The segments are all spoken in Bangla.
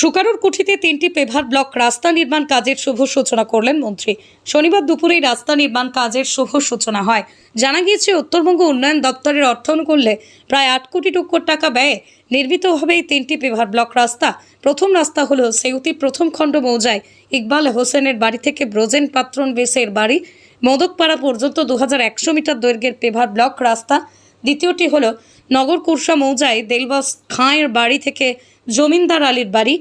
সুকারুর কুঠিতে তিনটি পেভার ব্লক রাস্তা নির্মাণ কাজের শুভ সূচনা করলেন মন্ত্রী। শনিবার দুপুরেই রাস্তা নির্মাণ কাজের শুভ সূচনা হয়। জানা গিয়েছে, উত্তরবঙ্গ উন্নয়ন দপ্তরের অর্থ অনুকূল্যে প্রায় আট কোটি টুকর টাকা ব্যয়ে নির্মিত হবে এই তিনটি পেভার ব্লক রাস্তা। প্রথম রাস্তা হলো সেউতি প্রথম খণ্ড মৌজায় ইকবাল হোসেনের বাড়ি থেকে ব্রোজেন পাত্রন বেসের বাড়ি। মোদকপাড়া পর্যন্ত দু হাজার একশো মিটার দৈর্ঘ্যের পেভার ব্লক রাস্তা দ্বিতীয়টি হলো নগর কুরসা মৌজায় দেলবাস খাঁয়ের বাড়ি থেকে জমিনদার আলীর বাড়ি,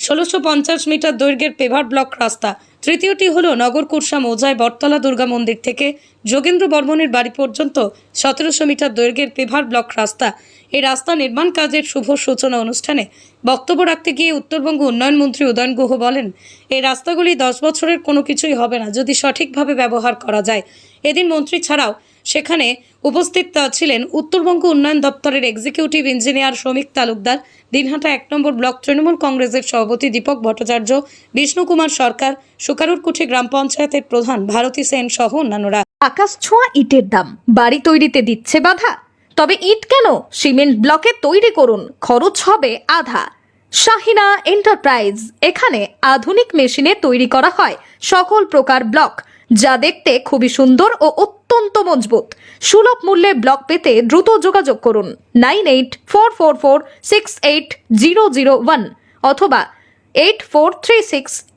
ষোলোশো পঞ্চাশ মিটার দৈর্ঘ্যের পেভার ব্লক রাস্তা তৃতীয়টি হলো নগর কুরসা মৌজায় বটতলা দুর্গা মন্দির থেকে যোগেন্দ্র বর্মনের বাড়ি পর্যন্ত সতেরোশো মিটার দৈর্ঘ্যের পেভার ব্লক রাস্তা। এই রাস্তা নির্মাণ কাজের শুভ সূচনা অনুষ্ঠানে বক্তব্য রাখতে গিয়ে উত্তরবঙ্গ উন্নয়ন মন্ত্রী উদয়ন গুহ বলেন, এই রাস্তাগুলি দশ বছরের কোনো কিছুই হবে না, যদি সঠিকভাবে ব্যবহার করা যায়। এদিন মন্ত্রী ছাড়াও সেখানে উপস্থিত ছিলেন উত্তরবঙ্গ উন্নয়ন দপ্তরের এক্সিকিউটিভ ইঞ্জিনিয়ার শ্রমিক তালুকদার, দিনহাটা এক নম্বর ব্লক তৃণমূল কংগ্রেসের সভাপতি দীপক ভট্টাচার্য বিষ্ণু কুমার সরকার সুকারুরকুঠি গ্রাম পঞ্চায়েতের প্রধান ভারতী সেন সহ অন্যান্যরা। আকাশ ছোঁয়া ইটের দাম। বাড়ি তৈরিতে দিচ্ছে বাধা। তবে ইট কেন? সিমেন্ট ব্লকে তৈরি করুন। খরচ হবে আধা। শাহিনা এন্টারপ্রাইজ। এখানে আধুনিক মেশিনে তৈরি করা হয় সকল প্রকার ব্লক। যা দেখতে খুবই সুন্দর ও অত্যন্ত মজবুত। সুলভ মূল্যে ব্লক পেতে দ্রুত যোগাযোগ করুন। Nine eight four four four six eight zero zero one অথবা eight four three six